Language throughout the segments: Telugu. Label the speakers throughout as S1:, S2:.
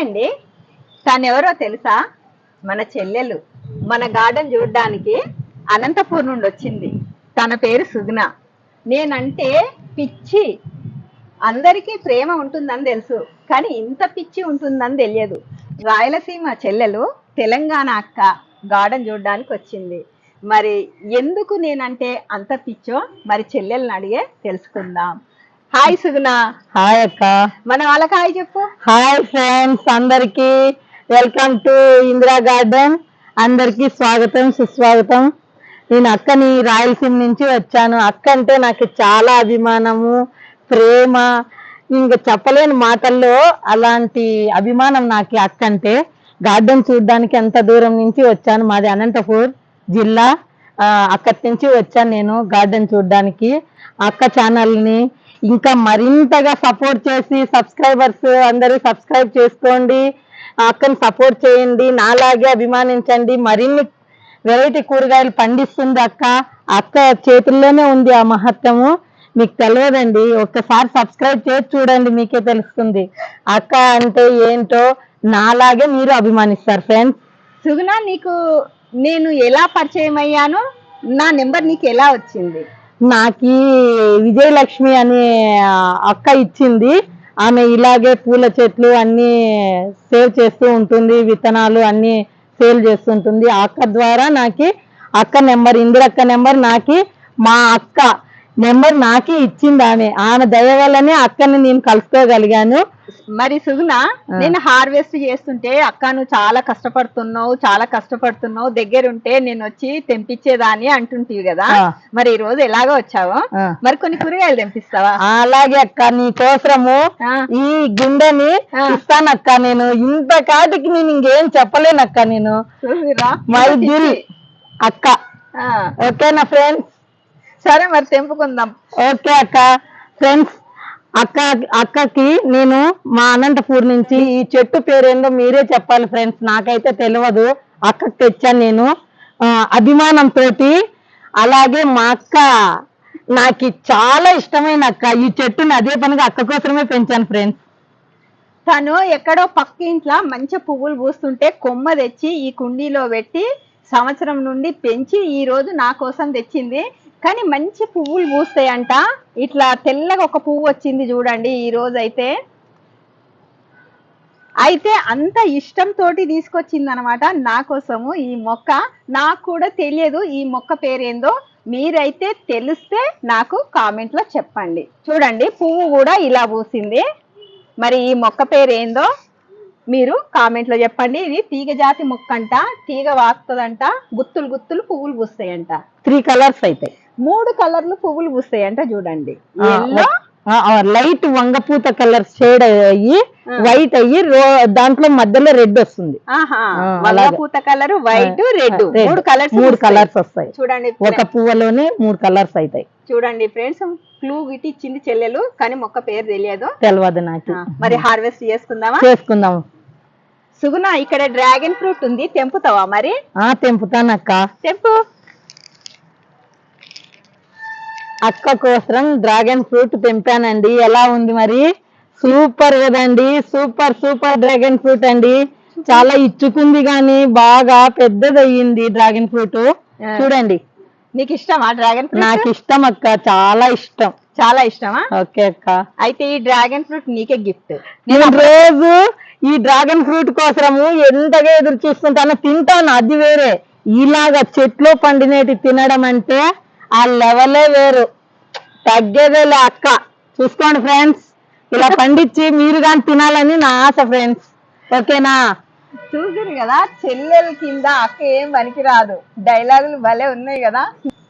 S1: అండి. తను ఎవరో తెలుసా? మన చెల్లెలు. మన గార్డెన్ చూడడానికి అనంతపూర్ నుండి వచ్చింది. తన పేరు సుగుణ. నేనంటే పిచ్చి. అందరికీ ప్రేమ ఉంటుందని తెలుసు. కానీ ఇంత పిచ్చి ఉంటుందని తెలియదు. రాయలసీమ చెల్లెలు తెలంగాణ అక్క గార్డెన్ చూడడానికి వచ్చింది. మరి ఎందుకు నేనంటే అంత పిచ్చో? మరి చెల్లెల్ని అడిగే తెలుసుకుందాం. హాయ్ సుగుణ.
S2: హాయ్ అక్క.
S1: మన వాళ్ళకి హాయ్ చెప్పు.
S2: హాయ్ ఫ్రెండ్స్ అందరికి వెల్కమ్ టు ఇందిరా గార్డెన్. అందరికి స్వాగతం సుస్వాగతం. నేను అక్కని రాయలసీమ నుంచి వచ్చాను. అక్క అంటే నాకు చాలా అభిమానము ప్రేమ. ఇంకా చెప్పలేని మాటల్లో అలాంటి అభిమానం నాకు అక్క అంటే. గార్డెన్ చూడడానికి ఎంత దూరం నుంచి వచ్చాను? మాది అనంతపూర్ జిల్లా. అక్కడి నుంచి వచ్చాను నేను గార్డెన్ చూడడానికి. అక్క ఛానల్ని ఇంకా మరింతగా సపోర్ట్ చేసి సబ్స్క్రైబర్స్ అందరూ సబ్స్క్రైబ్ చేసుకోండి. అక్కని సపోర్ట్ చేయండి. నాలాగే అభిమానించండి. మరిన్ని వెరైటీ కూరగాయలు పండిస్తుంది అక్క. అక్క చేతుల్లోనే ఉంది ఆ మహత్వము మీకు తెలియదండి ఒక్కసారి సబ్స్క్రైబ్ చేసి చూడండి. మీకే తెలుస్తుంది. అక్క అంటే ఏంటో నాలాగే మీరు అభిమానిస్తారు ఫ్రెండ్స్
S1: సుగుణ నీకు నేను ఎలా పరిచయం అయ్యాను నా నెంబర్ నీకు ఎలా వచ్చింది?
S2: నాకి విజయలక్ష్మి అనే అక్క ఇచ్చింది. ఆమె ఇలాగే పూల చెట్లు అన్నీ సేవ్ చేస్తూ ఉంటుంది విత్తనాలు అన్నీ సేల్ చేస్తుంటుంది. ఆ అక్క ద్వారా నాకు అక్క నెంబర్ ఇందిరక్క నెంబర్ నాకు మా అక్క నెంబర్ నాకి ఇచ్చింది ఆమె. ఆమె దయ వల్లనే అక్కని నేను కలుసుకోగలిగాను.
S1: మరి సుగుణ నేను హార్వెస్ట్ చేస్తుంటే అక్క నువ్వు చాలా కష్టపడుతున్నావు చాలా కష్టపడుతున్నావు. దగ్గరుంటే నేను వచ్చి తెంపించేదాన్ని అంటుంటివి కదా. మరి ఈ రోజు ఎలాగో వచ్చావు. మరి కొన్ని కూరగాయలు తెంపిస్తావా?
S2: అలాగే అక్క నీ కోసము. ఈ గుండెని. ఇస్తానక్క నేను. ఇంత కాటికి నేను ఇంకేం చెప్పలేనక్క నేను.
S1: చూసిరా
S2: మై దిల్ అక్క. ఓకేనా ఫ్రెండ్స్
S1: సరే మరి తెంపుకుందాం.
S2: ఓకే అక్క. ఫ్రెండ్స్ అక్క అక్కకి నేను మా అనంతపూర్ నుంచి ఈ చెట్టు పేరేందో మీరే చెప్పాలి ఫ్రెండ్స్. నాకైతే తెలియదు అక్కకి తెచ్చాను నేను. అభిమానంతో అలాగే మా అక్క నాకు చాలా ఇష్టమైన అక్క. ఈ చెట్టుని అదే పనిగా అక్క కోసమే పెంచాను ఫ్రెండ్స్.
S1: తను ఎక్కడో పక్క ఇంట్లో మంచి పువ్వులు పూస్తుంటే కొమ్మ తెచ్చి ఈ కుండీలో పెట్టి సంవత్సరం నుండి పెంచి ఈ రోజు నా కోసం తెచ్చింది. కానీ మంచి పువ్వులు పూస్తాయంట. ఇట్లా తెల్లగా ఒక పువ్వు వచ్చింది చూడండి ఈ రోజు అయితే అయితే అంత ఇష్టంతో తీసుకొచ్చింది అనమాట నా కోసము ఈ మొక్క. నాకు కూడా తెలియదు ఈ మొక్క పేరేందో. మీరైతే తెలిస్తే నాకు కామెంట్లో చెప్పండి. చూడండి పువ్వు కూడా ఇలా పూసింది. మరి ఈ మొక్క పేరేందో మీరు కామెంట్లో చెప్పండి. ఇది తీగ జాతి మొక్క అంట తీగ వాకుతుందంట గుత్తులు గుత్తులు పువ్వులు పూస్తాయంట.
S2: త్రీ కలర్స్ అయితే.
S1: మూడు కలర్లు పువ్వులు పూస్తాయంట చూడండి. ఎల్లో
S2: లైట్ వంగపూత కలర్ షేడ్ అయ్యి. వైట్ అయ్యి దాంట్లో మధ్యలో రెడ్ వస్తుంది.
S1: ఆహా
S2: ఆ, అలాగే.
S1: పూత కలర్ వైట్ రెడ్. మూడు కలర్స్
S2: మూడు కలర్స్ వస్తాయి.
S1: చూడండి
S2: ఒక పువ్వులోనే మూడు కలర్స్ అవుతాయి
S1: చూడండి ఫ్రెండ్స్ క్లూ గిట్టి ఇచ్చింది చెల్లెలు కానీ మొక్క పేరు తెలియదు.
S2: తెలియదు నాకు.
S1: మరి హార్వెస్ట్ చేసుకుందామా?
S2: చేసుకుందాం.
S1: సుగుణ ఇక్కడ డ్రాగన్ ఫ్రూట్ ఉంది తెంపుతావా మరి?
S2: ఆ తెంపుతానక్క.
S1: తెంపు.
S2: అక్క కోసం డ్రాగన్ ఫ్రూట్ తెంపానండి. ఎలా ఉంది మరి? సూపర్ కదండి. సూపర్ సూపర్ డ్రాగన్ ఫ్రూట్ అండి. చాలా ఇచ్చుకుంది గాని బాగా పెద్దది అయ్యింది డ్రాగన్ ఫ్రూట్. చూడండి.
S1: నీకు ఇష్టమా డ్రాగన్ ఫ్రూట్?
S2: నాకు ఇష్టం అక్క. చాలా ఇష్టం.
S1: చాలా ఇష్టమా?
S2: ఓకే అక్క.
S1: అయితే ఈ డ్రాగన్ ఫ్రూట్ నీకే గిఫ్ట్.
S2: నేను రోజు ఈ డ్రాగన్ ఫ్రూట్ కోసము ఎంతగా ఎదురు చూస్తుంటానో తింటాను. అది వేరే. ఇలాగా చెట్లో పండినేటి తినడం అంటే ఆ లెవెలే వేరు. తగ్గేదేలే అక్క. చూసుకోండి ఫ్రెండ్స్ ఇలా పండించి మీరు కానీ తినాలని నా ఆశ ఫ్రెండ్స్ ఓకేనా?
S1: చూసారు కదా చెల్లెల కింద అక్క ఏం పనికిరాదు. డైలాగులు భలే ఉన్నాయి కదా.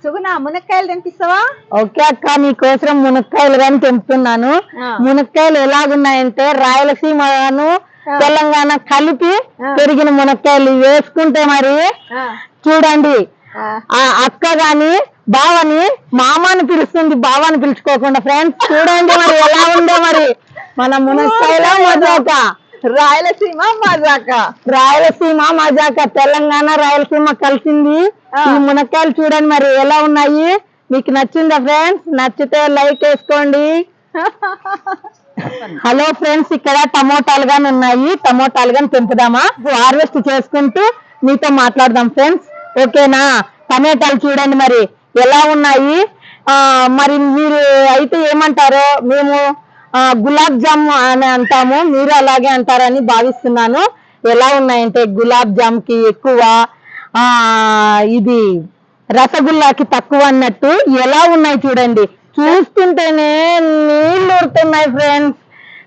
S1: సుగుణ మునక్కాయలు తెంపిస్తావా?
S2: ఓకే అక్క మీకోసం మునక్కాయలు కానీ తెంపుతున్నాను. మునక్కాయలు ఎలాగున్నాయంటే రాయలసీమను. తెలంగాణ కలిపి. పెరిగిన మునక్కాయలు. వేసుకుంటే మరి చూడండి.
S1: ఆ
S2: అక్క గాని బావని మామని పిలుస్తుంది బావని పిలుచుకోకుండా ఫ్రెండ్స్ చూడండి మరి ఎలా ఉందో మరి. మన మునక్కాయల మజాక.
S1: రాయలసీమ మజాక.
S2: రాయలసీమ మజాక. తెలంగాణ రాయలసీమ కలిసింది. ఈ మునక్కాయలు చూడండి మరి ఎలా ఉన్నాయి. మీకు నచ్చిందా ఫ్రెండ్స్ నచ్చితే లైక్ వేసుకోండి. హలో ఫ్రెండ్స్ ఇక్కడ టమోటాలు గాని ఉన్నాయి. టమోటాలు గాని తెంపుదామా? హార్వెస్ట్ చేసుకుంటూ మీతో మాట్లాడదాం ఫ్రెండ్స్ ఓకేనా? టమోటాలు చూడండి మరి. ఎలా ఉన్నాయి? ఆ మరి మీరు అయితే ఏమంటారో మేము గులాబ్ జామ్ అని అంటాము మీరు అలాగే అంటారని భావిస్తున్నాను. ఎలా ఉన్నాయంటే గులాబ్ జామ్కి ఎక్కువ ఆ ఇది రసగుల్లాకి తక్కువ అన్నట్టు ఎలా ఉన్నాయి చూడండి. చూస్తుంటేనే నీళ్ళు ఊరుతున్నాయి ఫ్రెండ్స్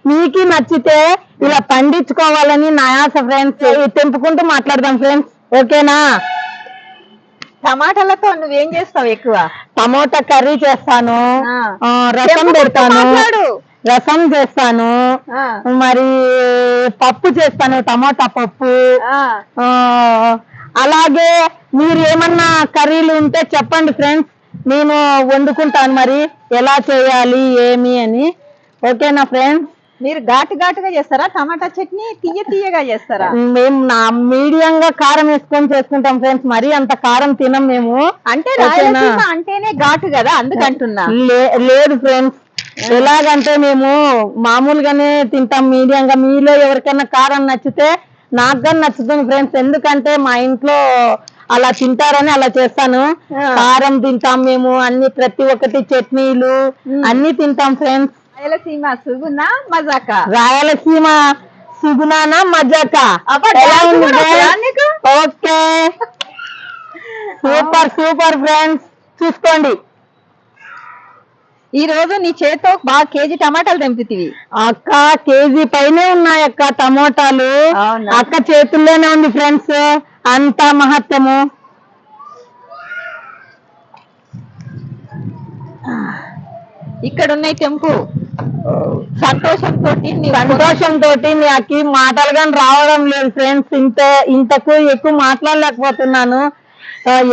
S2: మీకు నచ్చితే ఇలా పండించుకోవాలని నా ఆశ ఫ్రెండ్స్ తెంపుకుంటూ మాట్లాడదాం ఫ్రెండ్స్ ఓకేనా
S1: టమాటాలతో నువ్వేం చేస్తావు ఎక్కువ?
S2: టమోటా కర్రీ చేస్తాను. రసం పెడతాను. రసం చేస్తాను. మరి పప్పు చేస్తాను టమోటా పప్పు. అలాగే మీరు ఏమన్నా కర్రీలు ఉంటే చెప్పండి ఫ్రెండ్స్. నేను వండుకుంటాను మరి. ఎలా చేయాలి ఏమి అని. ఓకేనా ఫ్రెండ్స్?
S1: మీరు ఘాటు ఘాటుగా చేస్తారా? టమాటా చట్నీ తీయ తీయగా చేస్తారా?
S2: మేము నా మీడియంగా కారం వేసుకొని చేసుకుంటాం ఫ్రెండ్స్. మరి అంత కారం తినం మేము.
S1: అంటే? రాయలసీమ అంటేనే ఘాటు కదా అందుకంటున్నా.
S2: లేదు ఫ్రెండ్స్. ఎలాగంటే మేము మామూలుగానే తింటాం మీడియంగా. మీలో ఎవరికైనా కారం నచ్చితే నాకు కానీ నచ్చుతుంది ఫ్రెండ్స్. ఎందుకంటే మా ఇంట్లో అలా తింటారని అలా చేస్తాను. కారం తింటాం మేము అన్ని ప్రతి ఒక్కటి చట్నీలు. అన్ని తింటాం ఫ్రెండ్స్.
S1: రాయలసీమ సుగుణ మజాక.
S2: రాయలసీమ సుగుణాన మజాక? ఓకే. Super super friends. చూసుకోండి.
S1: ఈ రోజు నీ చేతితో బాగా కేజీ టమాటాలు తెంపుతీవి.
S2: అక్క కేజీ పైనే ఉన్నాయి అక్క టమోటాలు? అక్క చేతుల్లోనే ఉంది ఫ్రెండ్స్. అంత మహత్యము
S1: ఇక్కడ ఉన్నాయి తెంపు. సంతోషంతో
S2: సంతోషం తోటి నాకు మాటలు కానీ రావడం లేదు ఫ్రెండ్స్ ఇంత ఇంతకు ఎక్కువ మాట్లాడలేకపోతున్నాను.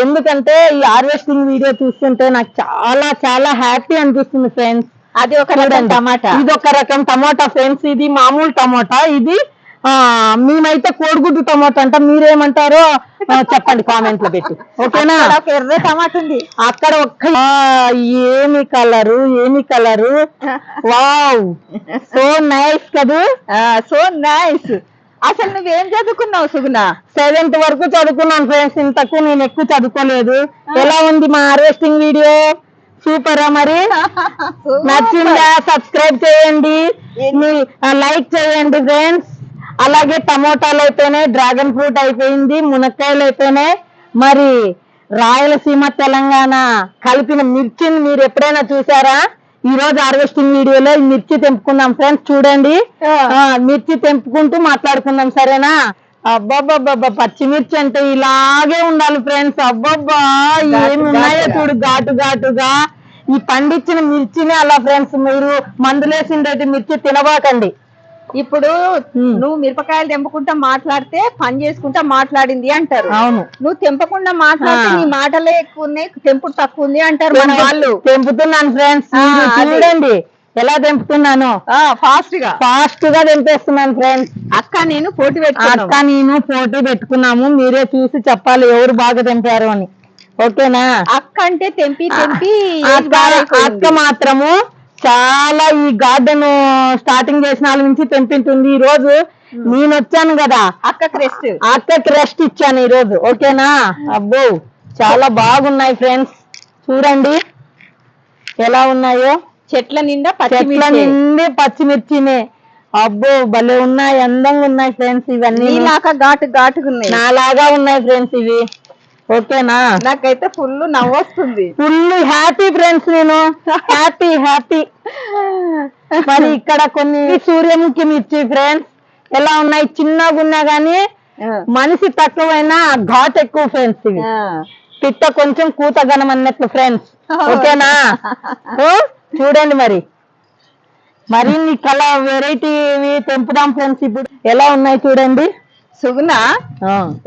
S2: ఎందుకంటే ఈ హార్వెస్టింగ్ వీడియో చూస్తుంటే నాకు చాలా చాలా హ్యాపీ అనిపిస్తుంది ఫ్రెండ్స్
S1: అది ఒక రకం టమాటా.
S2: ఇది ఒక రకం టమాటా ఫ్రెండ్స్ ఇది మామూలు టమాటా. ఇది మేమైతే కోడిగుడ్డు టమాటా అంట మీరేమంటారో చెప్పండి కామెంట్లో పెట్టి. ఓకేనా?
S1: ఎర్ర టమాటా ఉంది.
S2: అక్కడ ఒక్క ఏమి కలరు ఏమి కలరు? వావ్! సో నైస్ కదూ?
S1: So nice. అసలు నువ్వేం చదువుకున్నావు సుగుణ?
S2: సెవెంత్ వరకు చదువుకున్నాను ఫ్రెండ్స్ ఇంతకు నేను ఎక్కువ చదువుకోలేదు. ఎలా ఉంది మా హార్వెస్టింగ్ వీడియో? సూపరా మరి? నచ్చిందా? సబ్స్క్రైబ్ చేయండి. లైక్ చేయండి ఫ్రెండ్స్. అలాగే టమోటాలు అయిపోయినాయి డ్రాగన్ ఫ్రూట్ అయిపోయింది మునక్కాయలు అయిపోయినాయి మరి రాయలసీమ తెలంగాణ కలిపిన మిర్చిని మీరు ఎప్పుడైనా చూసారా? ఈ రోజు హార్వెస్టింగ్ వీడియోలో ఈ మిర్చి తెంపుకుందాం ఫ్రెండ్స్ చూడండి. మిర్చి తెంపుకుంటూ మాట్లాడుకుందాం సరేనా? అబ్బాబ్బాబ్బా పచ్చిమిర్చి అంటే ఇలాగే ఉండాలి ఫ్రెండ్స్ అబ్బబ్బా ఏమి ఉన్నాయో. చూడు ఘాటు ఘాటుగా. ఈ పండించిన మిర్చిని అలా ఫ్రెండ్స్ మీరు మందులేసిండేటి మిర్చి తినబాకండి.
S1: ఇప్పుడు. నువ్వు మిరపకాయలు తెంపుకుంటా మాట్లాడితే పని చేసుకుంటా మాట్లాడింది అంటారు.
S2: అవును.
S1: నువ్వు తెంపకుండా మాట్లాడితే. నీ మాటలే ఎక్కువ ఉన్నాయి తెంపుడు తక్కువ ఉంది అంటారు మన వాళ్ళు.
S2: తెంపుతున్నాను ఫ్రెండ్స్. చూడండి ఎలా తెంపుతున్నాను. ఫాస్ట్గా ఫాస్ట్గా తెంపేస్తున్నాను ఫ్రెండ్స్
S1: అక్క నేను పోటీ
S2: అక్క
S1: పెట్టుకున్నాను
S2: నేను ఫోటో పెట్టుకున్నాము మీరే చూసి చెప్పాలి ఎవరు బాగా తెంపారు అని. ఓకేనా?
S1: అక్క అంటే తెంపి తెంపి
S2: అక్క అక్క. మాత్రము చాలా ఈ గార్డెన్ స్టార్టింగ్ చేసిన వాళ్ళ నుంచి తెంపింటుంది ఈ రోజు. నేను వచ్చాను కదా.
S1: అక్క క్రెస్ట్
S2: అక్కకి రెస్ట్ ఇచ్చాను ఈ రోజు. ఓకేనా? అబ్బో చాలా బాగున్నాయి ఫ్రెండ్స్. చూడండి. ఎలా ఉన్నాయో.
S1: చెట్ల నిండా
S2: చెట్ల నిండి పచ్చిమిర్చినే. అబ్బో భలే ఉన్నాయి. అందంగా ఉన్నాయి ఫ్రెండ్స్ ఇవన్నీ.
S1: నీలాక ఘాటు ఘాటుకున్నాయి
S2: నాలాగా ఉన్నాయి ఫ్రెండ్స్ ఇవి. ఓకేనా?
S1: నాకైతే ఫుల్ నవ్వు వస్తుంది
S2: ఫుల్ హ్యాపీ ఫ్రెండ్స్ నేను. Happy happy. మరి ఇక్కడ కొన్ని సూర్యముఖి మిర్చి ఫ్రెండ్స్ ఎలా ఉన్నాయి? చిన్నగా ఉన్నా గానీ మనిషి తక్కువైనా ఘాట్ ఎక్కువ ఫ్రెండ్స్ ఇవి. పిట్ట కొంచెం కూతగనం అన్నట్లు ఫ్రెండ్స్. ఓకేనా? చూడండి మరి. మరిన్ని కల వెరైటీ తెంపుదాం ఫ్రెండ్స్ ఇప్పుడు. ఎలా ఉన్నాయి చూడండి.
S1: సుగుణ.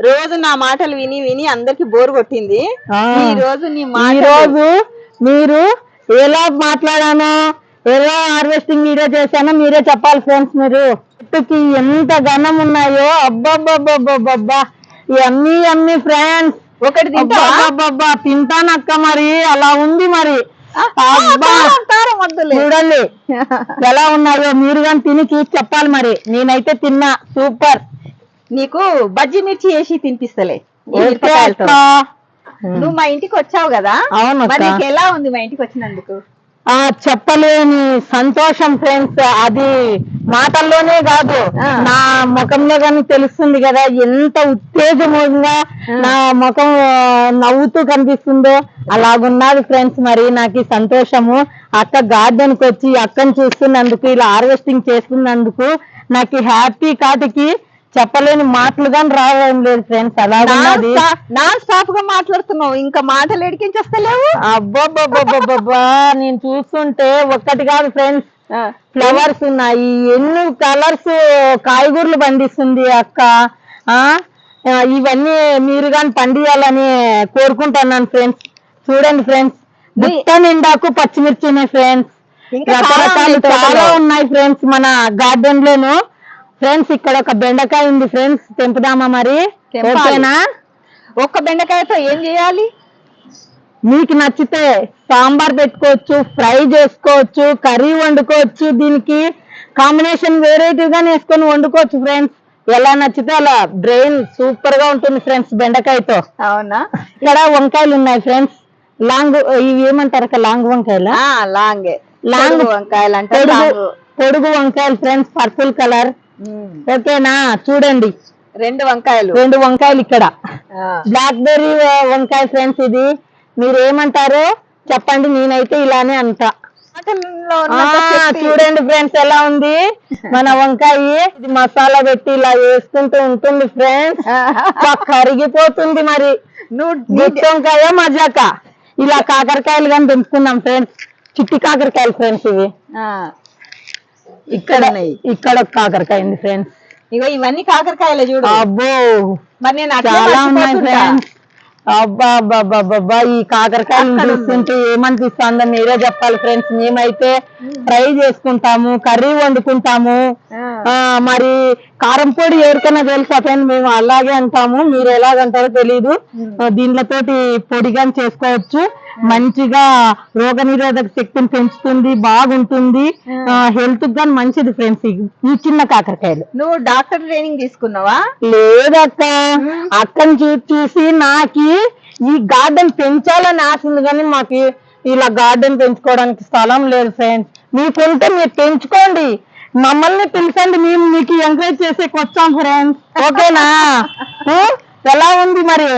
S1: రోజు నా మాటలు విని విని అందరికి బోర్ కొట్టింది.
S2: ఆ.
S1: ఈ రోజు నీ
S2: ఈ
S1: మాట
S2: రోజు మీరు ఎలా మాట్లాడానో? ఎలా హార్వెస్టింగ్ వీడియో చేశానో? మీరే చెప్పాలి ఫ్రెండ్స్ మీరు. చెట్టుకి ఎంత ఘనం ఉన్నాయో అబ్బబ్బబ్బబ్బబ్బబ్బా. అన్ని అన్ని ఫ్రెండ్స్
S1: ఒకటి
S2: అబ్బబ్బబ్బబ్బా తింటానక్క మరి. అలా ఉంది మరి. చూడండి. ఎలా ఉన్నాయో మీరు కానీ తిని చూసి చెప్పాలి మరి. నేనైతే తిన్నా. సూపర్.
S1: నీకు బజ్జి మిర్చి వేసి తినిపిస్తలే ఈ మిరపకాయలతో. నువ్వు మా ఇంటికి వచ్చావు కదా
S2: అవును అక్క.
S1: మరి నీకు ఎలా ఉంది మా ఇంటికి వచ్చినందుకు
S2: ఆ చెప్పలేని సంతోషం ఫ్రెండ్స్ అది మాటల్లోనే కాదు
S1: ఆ.
S2: నా ముఖంలో కానీ తెలుస్తుంది కదా ఎంత ఉత్తేజంగా
S1: ఆ.
S2: నా ముఖం ఆ, నవ్వుతూ కనిపిస్తుందో అలాగున్నది ఫ్రెండ్స్ మరి నాకు ఈ సంతోషము అక్క గార్డెన్కి వచ్చి అక్కని చూస్తున్నందుకు ఇలా హార్వెస్టింగ్ చేస్తున్నందుకు నాకు హ్యాపీ కాటికి చెప్పలేని మాటలు కానీ రావడం లేదు ఫ్రెండ్స్. అలాగున్నది
S1: నాన్ స్టాప్గా మాట్లాడుతున్నావు. ఇంకా మాటలు ఎడికించి వస్తలేవు
S2: అబ్బబ్బబ్బబ్బబ్బా నేను చూస్తుంటే ఒక్కటి కాదు ఫ్రెండ్స్. ఫ్లవర్స్ ఉన్నాయి. ఎన్ని కలర్స్ కాయగూరలు పండిస్తుంది అక్క? ఆ? ఇవన్నీ మీరు కానీ పండియాలని కోరుకుంటున్నాను ఫ్రెండ్స్. చూడండి ఫ్రెండ్స్. బుట్ట నిండాకు పచ్చిమిర్చి ఉన్నాయి ఫ్రెండ్స్. రకరకాలు. చాలా ఉన్నాయి ఫ్రెండ్స్ మన గార్డెన్ లోను ఫ్రెండ్స్ ఇక్కడ ఒక బెండకాయ ఉంది ఫ్రెండ్స్ తెంపుదామా మరి. ఓకేనా?
S1: ఒక్క బెండకాయతో ఏం చేయాలి?
S2: మీకు నచ్చితే సాంబార్ పెట్టుకోవచ్చు ఫ్రై చేసుకోవచ్చు కర్రీ వండుకోవచ్చు దీనికి కాంబినేషన్ వెరైటీగా వేసుకొని వండుకోవచ్చు ఫ్రెండ్స్ ఎలా నచ్చితే అలా బ్రెయిన్ సూపర్గా ఉంటుంది ఫ్రెండ్స్ బెండకాయతో.
S1: అవునా?
S2: ఇక్కడ వంకాయలు ఉన్నాయి ఫ్రెండ్స్ లాంగ్ ఇవి ఏమంటారు అక్క? లాంగ్ వంకాయలు?
S1: లాంగే.
S2: లాంగ్
S1: వంకాయలు అంటే
S2: పొడుగు వంకాయలు ఫ్రెండ్స్ పర్పుల్ కలర్. ఓకేనా? చూడండి.
S1: రెండు వంకాయలు.
S2: రెండు వంకాయలు ఇక్కడ. బ్లాక్ బెర్రీ వంకాయ ఫ్రెండ్స్ ఇది. మీరు ఏమంటారో చెప్పండి నేనైతే ఇలానే అంటా. చూడండి ఫ్రెండ్స్ ఎలా ఉంది? మన వంకాయ. ఇది మసాలా పెట్టి ఇలా వేసుకుంటూ ఉంటుంది ఫ్రెండ్స్ కరిగిపోతుంది మరి. గుత్తి వంకాయ మజాక. ఇలా కాకరకాయలు కానీ తెంపుకున్నాం ఫ్రెండ్స్ చిట్టి కాకరకాయలు ఫ్రెండ్స్ ఇవి. ఇక్కడ. ఇక్కడ ఒక కాకరకాయ ఉంది ఫ్రెండ్స్
S1: ఇగో ఇవన్నీ కాకరకాయలు చూడు.
S2: అబ్బో!
S1: మరి నేను
S2: చాలా ఉన్నాయి. ఫ్రెండ్స్ అబ్బా ఈ కాకరకాయలు. చూస్తుంటే ఏమనిపిస్తుందో మీరే చెప్పాలి ఫ్రెండ్స్ మేమైతే ఫ్రై చేసుకుంటాము కర్రీ వండుకుంటాము. మరి కారం పొడి ఎవరికైనా తెలుసా ఫ్రెండ్ మేము అలాగే అంటాము. మీరు ఎలాగంటారో తెలియదు దీనితోటి పొడిగా చేసుకోవచ్చు. మంచిగా రోగ నిరోధక శక్తిని పెంచుతుంది బాగుంటుంది. హెల్త్ గాని మంచిది ఫ్రెండ్స్ ఈ చిన్న కాకరకాయలు.
S1: నువ్వు డాక్టర్ ట్రైనింగ్ తీసుకున్నావా?
S2: లేదక్క అక్కని చూ చూసి నాకి ఈ గార్డెన్ పెంచాలని ఆశ ఉంది కానీ మాకు ఇలా గార్డెన్ పెంచుకోవడానికి స్థలం లేదు ఫ్రెండ్స్ మీకుంటే మీరు పెంచుకోండి. మమ్మల్ని పిలిచండి మేము మీకు ఎంకరేజ్ చేసేకి వచ్చాం ఫ్రెండ్స్ ఓకేనా? ఎలా ఉంది మరి?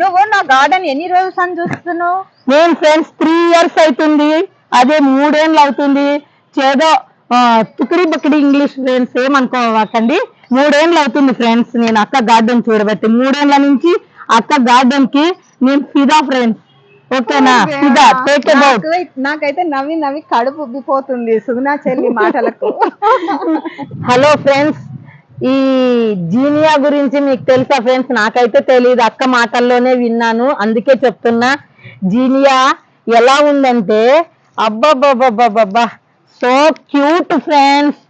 S1: నువ్వు నా గార్డెన్ ఎన్ని రోజులు అని చూస్తున్నావు
S2: నేను ఫ్రెండ్స్ త్రీ ఇయర్స్ అవుతుంది అదే మూడేళ్ళు అవుతుంది. చేదో తుకిడి బకిడి ఇంగ్లీష్ ఫ్రెండ్స్ ఏమనుకోవకండి మూడేళ్ళు అవుతుంది ఫ్రెండ్స్ నేను అక్క గార్డెన్ చూడబట్టి. మూడేళ్ళ నుంచి అక్క గార్డెన్కి నేను ఫిదా ఫ్రెండ్స్ ఓకేనా? ఫిదా టేక్ అబౌట్
S1: నాకైతే నవ్వి నవ్వి కడుపు ఉబ్బిపోతుంది. సుగుణా చెల్లి మాటలకు.
S2: హలో ఫ్రెండ్స్ ఈ జీనియా గురించి మీకు తెలుసా ఫ్రెండ్స్ నాకైతే తెలియదు అక్క మాటల్లోనే విన్నాను. అందుకే చెప్తున్నా. జీనియా ఎలా ఉందంటే అబ్బబ్బబ్బబ్బబ్బా సో క్యూట్ ఫ్రెండ్స్.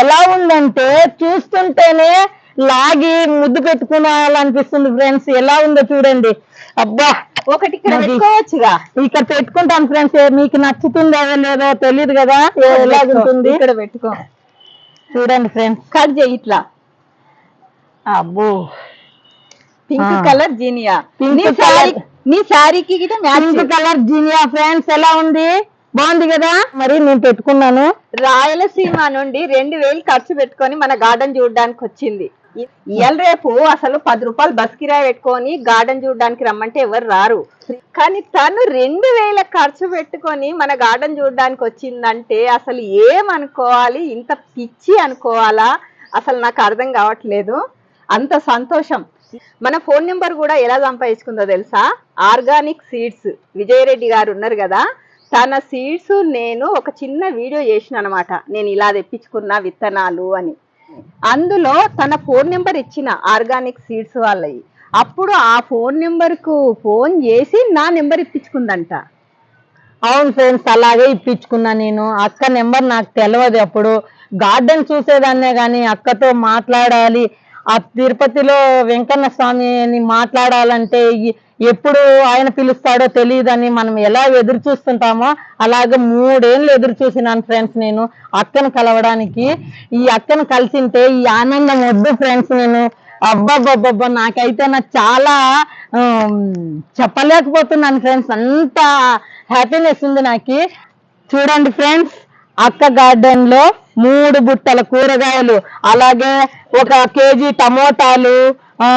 S2: ఎలా ఉందంటే చూస్తుంటేనే లాగి ముద్దు పెట్టుకోవాలనిపిస్తుంది ఫ్రెండ్స్. ఎలా ఉందో చూడండి. అబ్బా
S1: ఒకటి ఇక్కడ పెట్టుకోవచ్చుగా.
S2: ఇక్కడ పెట్టుకుంటాను ఫ్రెండ్స్. మీకు నచ్చుతుందో లేదో తెలియదు కదా. ఎలాగుంటుంది?
S1: ఇక్కడ పెట్టుకో.
S2: చూడండి ఫ్రెండ్స్.
S1: కట్ చేయి ఇట్లా.
S2: అబ్బో.
S1: పింక్. Colour zinnia. నీ శారీకి గిట match
S2: pink colour zinnia friends ఎలా ఉంది? బాగుంది కదా? మరి నేను పెట్టుకున్నాను.
S1: రాయలసీమ నుండి రెండు వేలు ఖర్చు పెట్టుకొని మన గార్డెన్ చూడడానికి వచ్చింది. ఇవాళ రేపు అసలు పది రూపాయలు బస్ కిరాయి పెట్టుకొని గార్డెన్ చూడడానికి రమ్మంటే ఎవరు రారు. కానీ తను రెండు వేల ఖర్చు పెట్టుకొని మన గార్డెన్ చూడడానికి వచ్చిందంటే అసలు ఏమనుకోవాలి? ఇంత పిచ్చి అనుకోవాలా? అసలు నాకు అర్థం కావట్లేదు. అంత సంతోషం. మన ఫోన్ నెంబర్ కూడా ఎలా సంపాదించుకుందో తెలుసా? Organic seeds. విజయరెడ్డి గారు ఉన్నారు కదా? తన సీడ్స్ నేను ఒక చిన్న వీడియో చేసిన అనమాట నేను ఇలా తెప్పించుకున్న విత్తనాలు అని. అందులో తన ఫోన్ నెంబర్ ఇచ్చిన ఆర్గానిక్ సీడ్స్ వాళ్ళవి. అప్పుడు ఆ ఫోన్ నెంబర్కు ఫోన్ చేసి నా నెంబర్ ఇప్పించుకుందంట.
S2: అవును ఫ్రెండ్స్ అలాగే ఇప్పించుకున్నా నేను. అక్క నెంబర్ నాకు తెలియదు అప్పుడు గార్డెన్ చూసేదాన్నే కానీ అక్కతో మాట్లాడాలి. ఆ తిరుపతిలో వెంకన్న స్వామిని మాట్లాడాలంటే ఎప్పుడు ఆయన పిలుస్తాడో తెలియదని మనం ఎలా ఎదురు చూస్తుంటామో అలాగే మూడేళ్ళు ఎదురు చూసినాను ఫ్రెండ్స్ నేను అక్కను కలవడానికి. ఈ అక్కను కలిసింటే ఈ ఆనందం వద్దు ఫ్రెండ్స్ నేను. అబ్బాబ్బాబ్బా నాకైతే నాకు చాలా చెప్పలేకపోతున్నాను ఫ్రెండ్స్ అంత హ్యాపీనెస్ ఉంది నాకు. చూడండి ఫ్రెండ్స్ అక్క గార్డెన్లో మూడు బుట్టల కూరగాయలు అలాగే ఒక కేజీ టమోటాలు ఆ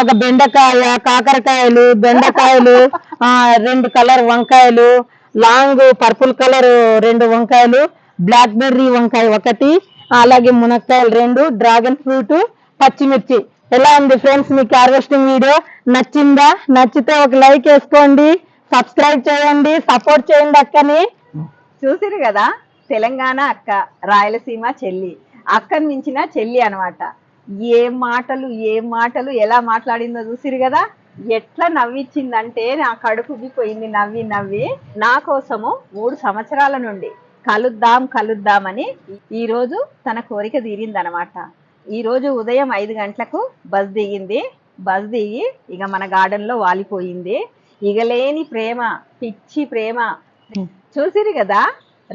S2: ఒక బెండకాయ కాకరకాయలు బెండకాయలు ఆ రెండు కలర్ వంకాయలు లాంగ్ పర్పుల్ కలర్ రెండు వంకాయలు బ్లాక్ బెర్రీ వంకాయ ఒకటి అలాగే మునక్కాయలు రెండు డ్రాగన్ ఫ్రూట్ పచ్చిమిర్చి. ఎలా ఉంది ఫ్రెండ్స్ మీకు హార్వెస్టింగ్ వీడియో? నచ్చిందా? నచ్చితే ఒక లైక్ వేసుకోండి సబ్స్క్రైబ్ చేయండి సపోర్ట్ చేయండి అక్కని.
S1: చూసిరు కదా? తెలంగాణ అక్క రాయలసీమ చెల్లి. అక్కని మించిన చెల్లి అన్నమాట ఏ మాటలు ఏ మాటలు ఎలా మాట్లాడిందో చూసిరు కదా? ఎట్లా నవ్విచ్చిందంటే నా కడుపు ఉబ్బిపోయింది నవ్వి నవ్వి. నా కోసము మూడు సంవత్సరాల నుండి కలుద్దాం కలుద్దామని ఈ రోజు తన కోరిక తీరిందనమాట. ఈ రోజు ఉదయం ఐదు గంటలకు బస్ దిగింది. బస్ దిగి ఇక మన గార్డెన్లో వాలిపోయింది. ఇక లేని ప్రేమ పిచ్చి ప్రేమ. చూసిరు కదా?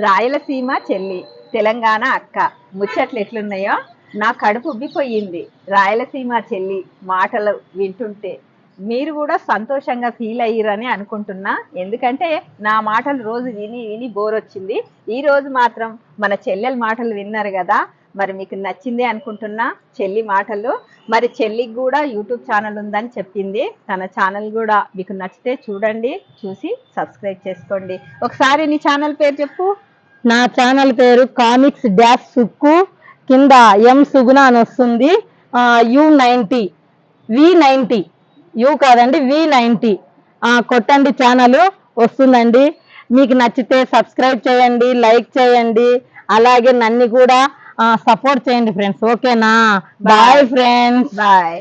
S1: రాయలసీమ చెల్లి తెలంగాణ అక్క. ముచ్చట్లు ఎట్లున్నాయో? నా కడుపు ఉబ్బిపోయింది. రాయలసీమ చెల్లి మాటలు వింటుంటే మీరు కూడా సంతోషంగా ఫీల్ అయ్యారని అనుకుంటున్నా. ఎందుకంటే నా మాటలు రోజు విని విని బోర్ వచ్చింది ఈ రోజు మాత్రం మన చెల్లెల మాటలు విన్నారు కదా. మరి మీకు నచ్చింది అనుకుంటున్నా చెల్లి మాటలు. మరి చెల్లికి కూడా యూట్యూబ్ ఛానల్ ఉందని చెప్పింది. తన ఛానల్ కూడా మీకు నచ్చితే చూడండి చూసి సబ్స్క్రైబ్ చేసుకోండి. ఒకసారి నీ ఛానల్ పేరు చెప్పు.
S2: నా ఛానల్ పేరు కామిక్స్ డాష్ సుక్కు. కింద ఎం సుగుణ అని వస్తుంది. U ninety. V ninety. U కాదండి వి నైంటీ. కొట్టండి ఛానల్. వస్తుందండి. మీకు నచ్చితే సబ్స్క్రైబ్ చేయండి లైక్ చేయండి. అలాగే నన్ను కూడా సపోర్ట్ చేయండి ఫ్రెండ్స్. ఓకేనా? Bye friends.
S1: బాయ్.